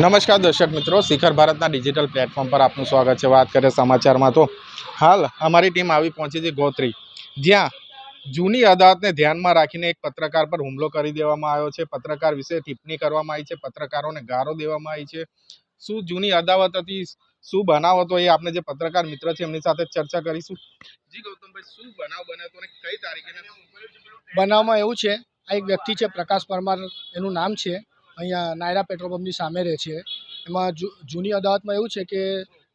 નમસ્કાર દર્શક મિત્રો, શિખર ભારતના ડિજિટલ પ્લેટફોર્મ પર આપનું સ્વાગત છે. વાત કરીએ સમાચારમાં તો હાલ અમારી ટીમ આવી પહોંચી છે ગોત્રી. જ્યાં જૂની અદાલતને ધ્યાનમાં રાખીને એક પત્રકાર પર હુમલો કરી દેવામાં આવ્યો છે. પત્રકાર વિશે ટિપ્પણી કરવામાં આવી છે. પત્રકારોને ગારો દેવામાં આવી છે. શું જૂની અદાવત હતી? શું બનાવ હતો? એ આપણે જે પત્રકાર મિત્ર છે, એમની સાથે ચર્ચા કરીશું. જી ગૌતમભાઈ, શું બનાવ બન્યો કઈ તારીખે? બનાવમાં એવું છે, આ એક વ્યક્તિ છે, પ્રકાશ પરમાર, એનું નામ છે. અહીંયા નાયરા પેટ્રોલ પંપની સામે રહે છે. એમાં જૂની અદાવતમાં એવું છે કે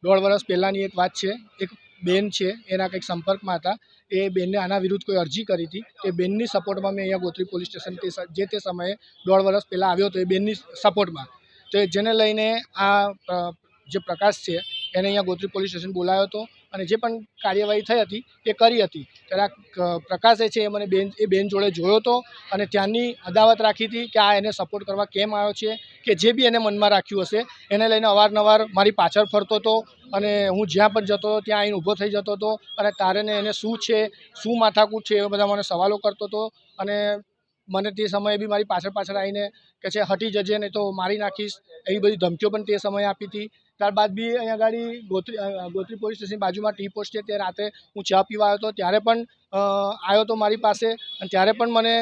દોઢ વર્ષ પહેલાંની એક વાત છે, એક બેન છે, એના કંઈક સંપર્કમાં હતા. એ બેનને આના વિરુદ્ધ કોઈ અરજી કરી હતી. એ બેનની સપોર્ટમાં મેં અહીંયા ગોત્રી પોલીસ સ્ટેશન જે તે સમયે દોઢ વર્ષ પહેલાં આવ્યો હતો એ બેનની સપોર્ટમાં. તો જેને લઈને આ જે પ્રકાશ છે, એને અહીંયા ગોત્રી પોલીસ સ્ટેશન બોલાયો હતો. અને જે પણ કાર્યવાહી થઈ હતી, એ કરી હતી. ત્યારે પ્રકાશે છે એ મને બેન, એ બેન જોડે જોયો હતો અને ત્યાંની અદાવત રાખી હતી કે આ એને સપોર્ટ કરવા કેમ આવ્યો છે, કે જે બી એને મનમાં રાખ્યું હશે, એને લઈને અવારનવાર મારી પાછળ ફરતો હતો અને હું જ્યાં પણ જતો હતો, ત્યાં આવીને ઊભો થઈ જતો હતો અને તારેને એને શું છે, શું માથાકૂટ છે એવા બધા મને સવાલો કરતો હતો અને મને તે સમયે બી મારી પાછળ પાછળ આવીને કે છે, હટી જજે, નહીં તો મારી નાખીશ. એવી બધી ધમકીઓ પણ તે સમયે આપી હતી. ત્યારબાદ બી અહીંયા આગળ ગોત્રી ગોત્રી પોલીસ સ્ટેશન બાજુમાં ટી પોસ્ટ છે. તે રાતે હું ચા પીવા આવ્યો હતો. ત્યારે પણ આવ્યો હતો મારી પાસે. અને ત્યારે પણ મને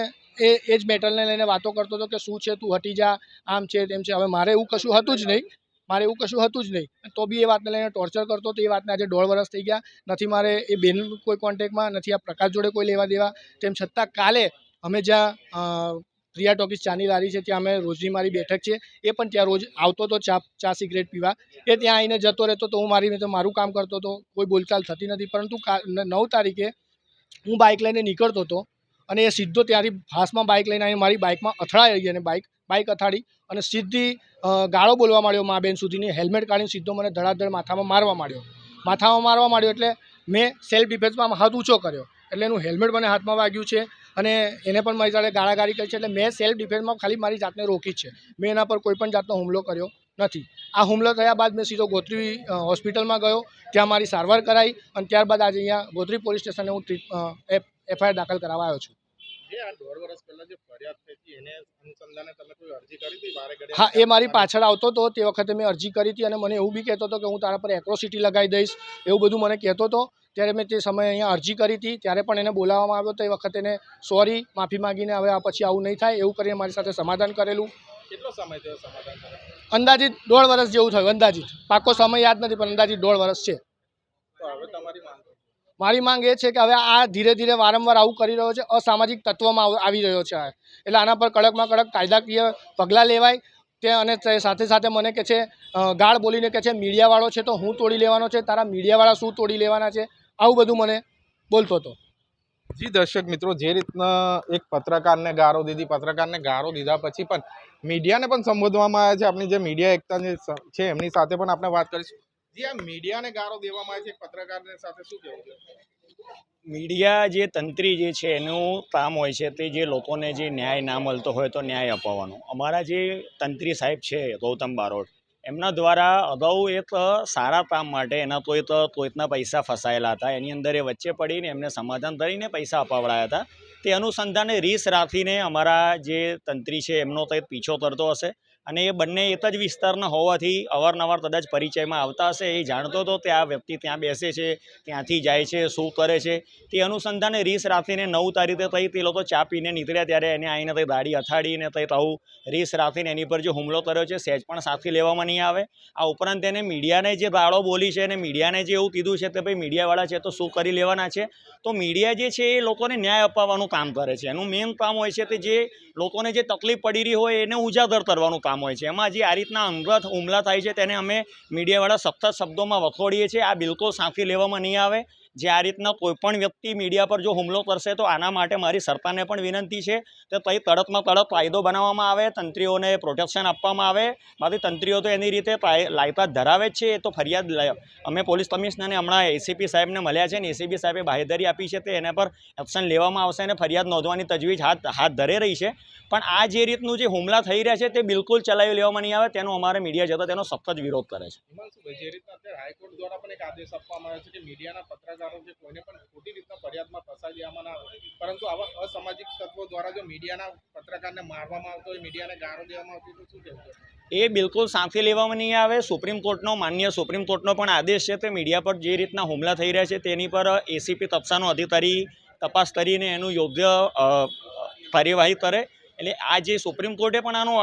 એ એ જ મેટલને લઈને વાતો કરતો હતો કે શું છે, તું હટી જા, આમ છે, તેમ છે. હવે મારે એવું કશું હતું જ નહીં. મારે એવું કશું હતું જ નહીં. તો બી એ વાતને લઈને ટોર્ચર કરતો તો એ વાતને આજે દોઢ વર્ષ થઈ ગયા. નથી મારે એ બેન કોઈ કોન્ટેક્ટમાં નથી આ પ્રકાશ જોડે કોઈ લેવા દેવા. તેમ છતાં કાલે અમે જ્યાં પ્રિયા ટોકીસ ચાની લારી છે, ત્યાં અમે રોજની મારી બેઠક છે. એ પણ ત્યાં રોજ આવતો હતો ચા ચા સિગરેટ પીવા. એ ત્યાં આવીને જતો રહેતો તો હું મારી રીતે મારું કામ કરતો હતો કોઈ બોલચાલ થતી નથી. પરંતુ નવ તારીખે હું બાઇક લઈને નીકળતો હતો અને એ સીધો ત્યાંથી ફાસ્ટમાં બાઇક લઈને આવીને મારી બાઇકમાં અથડાઈ ગઈ અને બાઇક બાઇક અથાડી અને સીધી ગાળો બોલવા માંડ્યો મા બેન સુધીની. હેલ્મેટ કાઢીને સીધો મને ધડાધડ માથામાં મારવા માંડ્યો. માથામાં મારવા માંડ્યો એટલે મેં સેલ્ફ ડિફેન્સમાં હાથ ઊંચો કર્યો. એટલે એનું હેલ્મેટ મને હાથમાં વાગ્યું છે. અને એને પણ મારી સાથે ગાળાગાળી કરી છે એટલે મેં સેલ્ફ ડિફેન્સમાં ખાલી મારી જાતને રોકી છે. મેં એના પર કોઈ પણ જાતનો હુમલો કર્યો નથી. આ હુમલો થયા બાદ મેં સીધો ગોત્રી હોસ્પિટલમાં ગયો. ત્યાં મારી સારવાર કરાઈ અને ત્યારબાદ આજે અહીંયા ગોત્રી પોલીસ સ્ટેશને હું ટ્રીટ એફઆઈઆર દાખલ કરાવવા આવ્યો છું? હા એ મારી પાછળ આવતો હતો તે વખતે મેં અરજી કરી હતી અને મને એવું બી કહેતો હતો કે હું તારા પર એક્રોસિટી લગાવી દઈશ એવું બધું મને કહેતો હતો. ત્યારે મેં તે સમયે અહીંયા અરજી કરી હતી. ત્યારે પણ એને બોલાવવામાં આવ્યો તો એ વખતે એને સોરી માફી માંગીને હવે આ પછી આવું નહીં થાય એવું કરીને મારી સાથે સમાધાન કરેલું. કેટલો સમય થયો સમાધાન અંદાજિત દોઢ વર્ષ જેવું થયું અંદાજિત. પાકો સમય યાદ નથી પણ અંદાજિત દોઢ વર્ષ છે. તો તમારી માંગ મારી માંગ એ છે કે હવે આ ધીરે ધીરે વારંવાર આવું કરી રહ્યો છે અસામાજિક તત્વમાં આવ- રહ્યો છે આ. એટલે આના પર કડકમાં કડક કાયદાકીય પગલાં લેવાય. તે અને સાથે સાથે મને કે છે ગાળ બોલીને કે છે મીડિયાવાળો છે તો હું તોડી લેવાનો છે તારા મીડિયાવાળા શું તોડી લેવાના છે? આવું બધું મને બોલતો હતો. જી દર્શક મિત્રો જે રીતના એક પત્રકારને ગારો દીધી પત્રકારને ગારો દીધા પછી પણ મીડિયાને પણ સંબોધવામાં આવ્યા છે. આપણી જે મીડિયા એકતા છે એમની સાથે પણ આપણે વાત કરીશું. જી આ મીડિયાને ગારો દેવામાં આવે છે પત્રકારને સાથે શું કહેવું મીડિયા જે તંત્રી જે છે એનું કામ હોય છે તે જે લોકોને જે ન્યાય ના મળતો હોય તો ન્યાય અપાવવાનો. અમારા જે તંત્રી સાહેબ છે ગૌતમ બારોટ એમના દ્વારા અગાઉ એક સારા કામ માટે એના તો એક પૈસા ફસાયેલા હતા. એની અંદર એ વચ્ચે પડીને એમને સમાધાન કરીને પૈસા અપાવડાયા હતા. તે અનુસંધાને રીસ રાખીને અમારા જે તંત્રી છે એમનો કંઈક પીછો કરતો હશે. અને એ બંને એક જ વિસ્તારના હોવાથી અવારનવાર કદાચ પરિચયમાં આવતા હશે, એ જાણતો હતો કે આ વ્યક્તિ ત્યાં બેસે છે, ત્યાંથી જાય છે, શું કરે છે. તે અનુસંધાને રીસ રાખીને નવ તારીખે થઈ, તે લોકો ચા પીને નીકળ્યા ત્યારે એને આવીને તઈ દાઢી અથાડીને તઈ આવું રીસ રાખીને એની પર જે હુમલો કર્યો છે સહેજ પણ સાથી લેવામાં નહીં આવે. આ ઉપરાંત એને મીડિયાને જે ગાળો બોલી છે અને મીડિયાને જે એવું કીધું છે કે ભાઈ મીડિયાવાળા છે તો શું કરી લેવાના છે? તો મીડિયા જે છે એ લોકોને ન્યાય અપાવવાનું કામ કરે છે. એનું મેઇન કામ હોય છે કે જે લોકોને જે તકલીફ પડી રહી હોય એને ઉજાગર કરવાનું કામ હોય છે. એમાં જે આ રીતના અંગત હુમલા થાય છે, તેને અમે મીડિયાવાળા સખત શબ્દોમાં વખોડીએ છીએ. આ બિલકુલ સાંખી લેવામાં નહીં આવે. જે આ રીતના કોઈપણ વ્યક્તિ મીડિયા પર જો હુમલો કરશે તો આના માટે મારી સરકારને પણ વિનંતી છે કે તઈ તરતમાં તરત કાયદો બનાવવામાં આવે, તંત્રીઓને પ્રોટેક્શન આપવામાં આવે. બાકી તંત્રીઓ તો એની રીતે લાયકાત ધરાવે જ છે. એ તો ફરિયાદ અમે પોલીસ કમિશનરને હમણાં એસીપી સાહેબને મળ્યા છે ને એસીપી સાહેબે બાહેધરી આપી છે તે એના પર એક્શન લેવામાં આવશે અને ફરિયાદ નોંધવાની તજવીજ હાથ હાથ ધરે રહી છે. પણ આ જે રીતનું જે હુમલા થઈ રહ્યા છે તે બિલકુલ ચલાવી લેવામાં નહીં આવે. તેનો અમારે મીડિયા જતાં તેનો સખત વિરોધ કરે છે. હાઈકોર્ટ દ્વારા પણ એક આદેશ આપવામાં આવ્યો છે કે મીડિયાના પત્રકારો પત્રકારો છે, કોઈને પણ ખોટી રીતના ફરિયાદમાં ફસાઈ દેવામાં આવે. પરંતુ આવા અસામાજિક તત્વો દ્વારા જો મીડિયાના પત્રકારને મારવામાં આવતો હોય, મીડિયાને ગાળો દેવામાં આવતી તો શું કહેવું એ બિલકુલ સાંથી લેવામાં નહીં આવે. સુપ્રીમ કોર્ટનો, માન્ય સુપ્રીમ કોર્ટનો પણ આદેશ છે તે મીડિયા પર જે રીતના હુમલા થઈ રહ્યા છે તેની પર એસીપી તપસાનો અધિકારી તપાસ કરીને એનું યોગ્ય કાર્યવાહી કરે. એટલે આ જે સુપ્રીમ કોર્ટે પણ આનો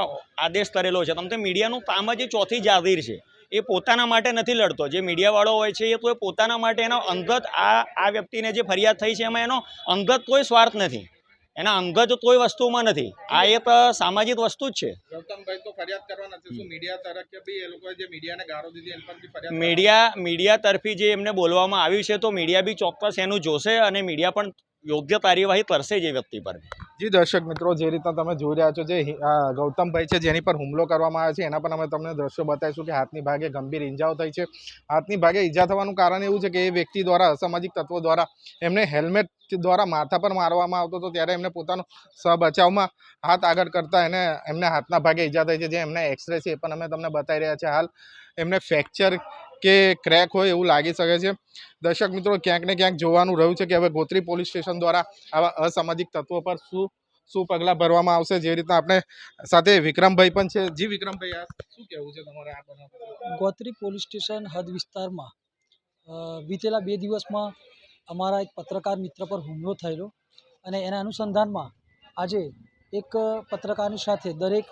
આદેશ કરેલો છે. તમને મીડિયાનું કામ જ ચોથી જાગીર છે. એ પોતાના માટે નથી લડતો. જે મીડિયાવાળો હોય છે એ તો એ પોતાના માટે એનો અંગત આ આ વ્યક્તિને જે ફરિયાદ થઈ છે એમાં એનો અંગત કોઈ સ્વાર્થ નથી. એના અંગત કોઈ વસ્તુમાં નથી. આ એક સામાજિક વસ્તુ જ છે. મીડિયા મીડિયા તરફી જે એમને બોલવામાં આવ્યું છે તો મીડિયા બી ચોક્કસ એનું જોશે અને મીડિયા પણ યોગ્ય કાર્યવાહી કરશે જ વ્યક્તિ પર. જી દર્શક મિત્રો, જે રીતના તમે જોઈ રહ્યા છો, જે ગૌતમભાઈ છે, જેની પર હુમલો કરવામાં આવ્યો છે, એના પર અમે તમને દ્રશ્યો બતાવીશું કે હાથની ભાગે ગંભીર ઈજાઓ થઈ છે. હાથની ભાગે ઈજા થવાનું કારણ એવું છે કે એ વ્યક્તિ દ્વારા, અસામાજિક તત્વો દ્વારા એમને હેલ્મેટ દ્વારા માથા પર મારવામાં આવતો હતો, ત્યારે એમને પોતાનો સ્વ બચાવમાં હાથ આગળ કરતા એને, એમને હાથના ભાગે ઈજા થઈ છે, જે એમને એક્સરે છે, એ પણ અમે તમને બતાવી રહ્યા છીએ હાલ. એમને ફ્રેક્ચર કે ક્રેક હોય એવું લાગી શકે છે. દર્શક મિત્રો, ક્યાંક ને ક્યાંક જોવાનું રહ્યું છે કે હવે ગોત્રી પોલીસ સ્ટેશન દ્વારા આવા અસામાજિક તત્વો પર શું શું પગલાં ભરવામાં આવશે જે રીતના આપણે સાથે વિક્રમભાઈ પણ છે. જી વિક્રમભાઈ, આ શું કહેવું છે તમારે આ ગોત્રી પોલીસ સ્ટેશન હદ વિસ્તારમાં વીતેલા બે દિવસમાં અમારા એક પત્રકાર મિત્ર પર હુમલો થયેલો અને એના અનુસંધાનમાં આજે એક પત્રકારની સાથે દરેક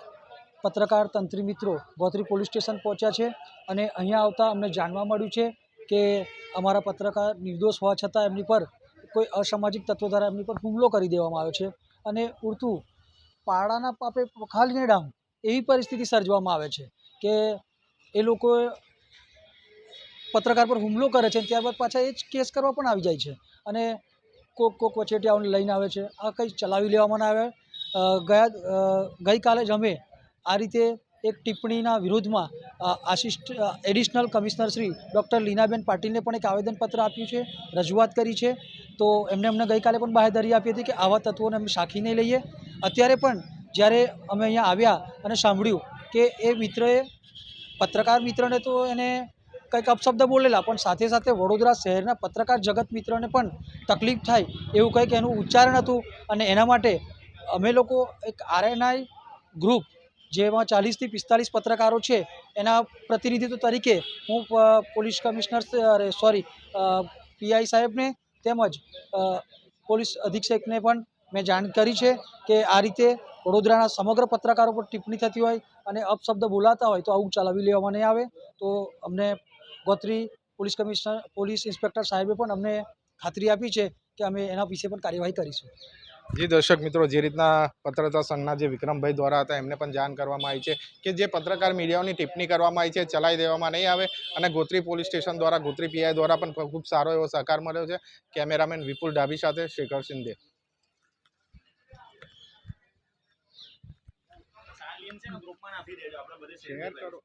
પત્રકાર તંત્રી મિત્રો ગોત્રી પોલીસ સ્ટેશન પહોંચ્યા છે અને અહીંયા આવતા અમને જાણવા મળ્યું છે કે અમારા પત્રકાર નિર્દોષ હોવા છતાં એમની પર કોઈ અસામાજિક તત્વો દ્વારા એમની પર હુમલો કરી દેવામાં આવ્યો છે અને ઉડતું પાડાના પાપે ખાલીને ડામ એવી પરિસ્થિતિ સર્જવામાં આવે છે કે એ લોકો પત્રકાર પર હુમલો કરે છે ત્યારબાદ પાછા એ જ કેસ કરવા પણ આવી જાય છે અને કોક કોક વચેટિયાઓને લઈને આવે છે, આ કંઈ ચલાવી લેવામાં આવે. ગયા ગઈકાલે જ અમે આ રીતે એક ટિપ્પણીના વિરોધમાં અ, assist additional commissioner Shri doctor Leenaben પાટીલને પણ એક આવેદનપત્ર આપ્યું છે રજૂઆત કરી છે. તો એમને અમને ગઈકાલે પણ બાહેધરી આપી હતી કે આવા તત્વોને અમે સાખી નહીં લઈએ. અત્યારે પણ જ્યારે અમે અહીંયા આવ્યા અને સાંભળ્યું કે એ મિત્રએ પત્રકાર મિત્રને તો એને કંઈક અપશબ્દ બોલેલા પણ સાથે સાથે વડોદરા શહેરના પત્રકાર જગત મિત્રને પણ તકલીફ થાય એવું કંઈક એનું ઉચ્ચારણ હતું. અને એના માટે અમે લોકો એક આરએનઆઈ ગ્રુપ જેમાં ચાલીસથી પિસ્તાલીસ પત્રકારો છે, એના પ્રતિનિધિત્વ તરીકે હું પોલીસ કમિશનર અરે, સોરી પીઆઈ સાહેબને તેમજ પોલીસ અધિક્ષકને પણ મેં જાણ કરી છે કે આ રીતે વડોદરાના સમગ્ર પત્રકારો પર ટિપ્પણી થતી હોય અને અપશબ્દ બોલાતા હોય તો આવું ચલાવી લેવામાં નહીં આવે. તો અમને Gotri police commissioner, police inspector સાહેબે પણ અમને ખાતરી આપી છે કે અમે એના વિશે પણ કાર્યવાહી કરીશું. જી દર્શક મિત્રો જે રીતના પત્રકાર સંઘના જે વિક્રમભાઈ દ્વારા હતા એમને પણ જાણ કરવામાં આવી છે કે જે પત્રકાર મીડિયાઓની ટિપ્પણી કરવામાં આવી છે ચલાવી દેવામાં નહીં આવે અને ગોત્રી પોલીસ સ્ટેશન દ્વારા ગોત્રી પીઆઈ દ્વારા પણ ખૂબ સારો એવો સહકાર મળ્યો છે. કેમેરામેન વિપુલ ડાભી સાથે શેખર શિંદે. શેર કરો